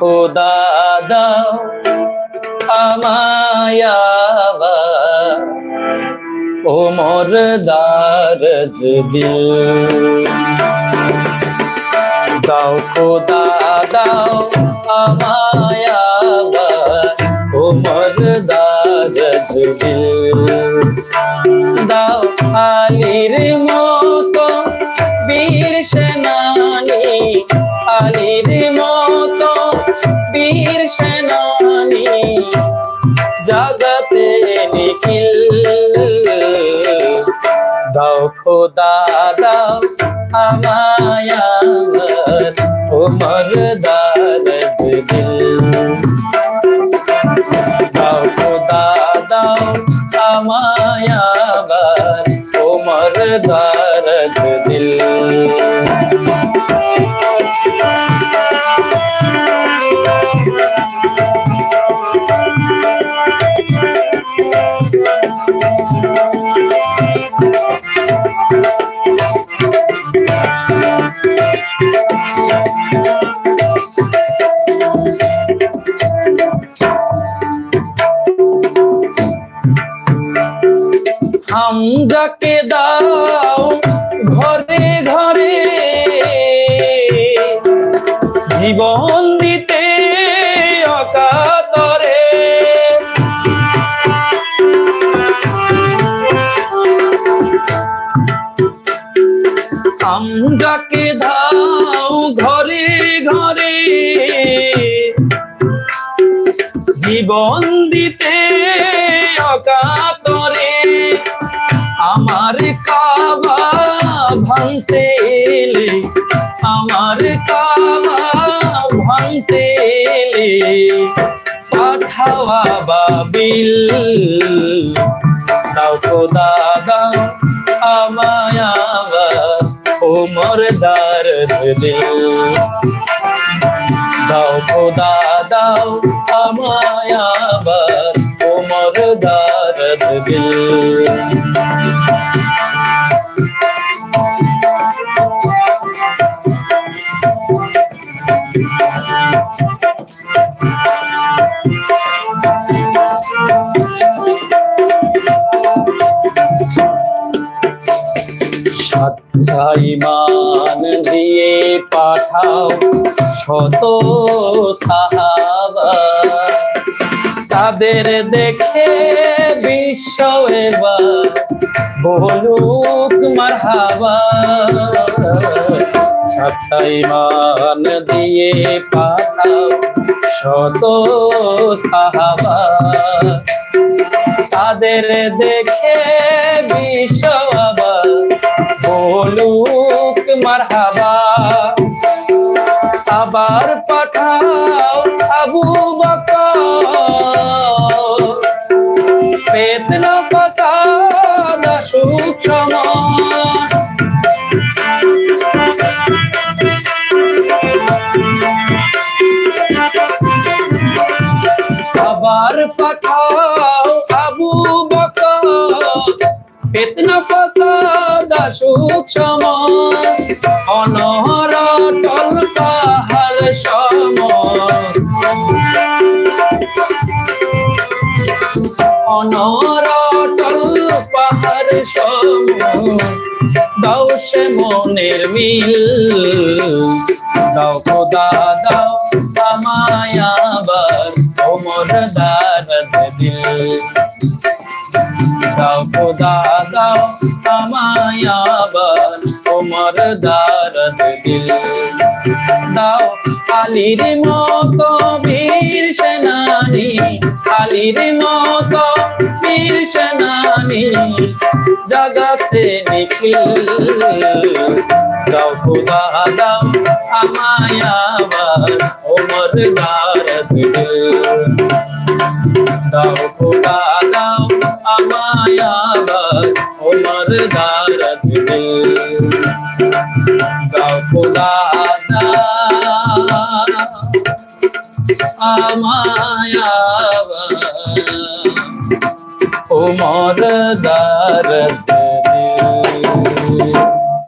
খোদা দাও আমায় আবার। ও মোর দারদ দিল। দাও খোদা দাও আমায় আবার। ও মোর দারদ দিল। দাও আলির মতো দাও খোদা দাও আমায় উমর দারদ দিল। দাও খোদা দাও আমায় উমর দারদ দিল। হামজাকে দাও হামজাকে দাও ঘরে ঘরে। জীবন দিতে অকাতরে আমার কাবা ভাঙতে এলে, আমার কাবা ভাঙতে এলে, পাঠাওয়া বাবিল। দাও খোদা দাও আমায় আবার ওমর দারদ দিল। দাও খোদা দাও আমায় আবার ওমর দারদ দিল। সাচ্চা ইমান দিয়ে পাঠাও শত সাহাবা। তাদের দেখে বিশ্ব এবার বলুক মারহাবা। ইমান দিয়ে পাঠাও শত সাহাবা। তাদের দেখে বিশ্ব মারহাবা। আবার পাঠাও আবু বকর। বেদনা ফাসাদ সুক্ষম আবার পাঠাও আবু বকর। বেদনা ফাসাদ সুক্ষম অনহর টল পাহাড় সম অনরটল পাহাড় সম দাও সে মনের মিল দাও দাও আবার ওমর দারদ দিল। দাও আলির মতো বীর সেনানি আলির মতো বীর সেনানি, জগতে নিখিল। দাও খোদা, দাও আমায় ওমর দারদ দাও খোদা, দাও আমায় verdad a tu Calculada Amayaba O moda da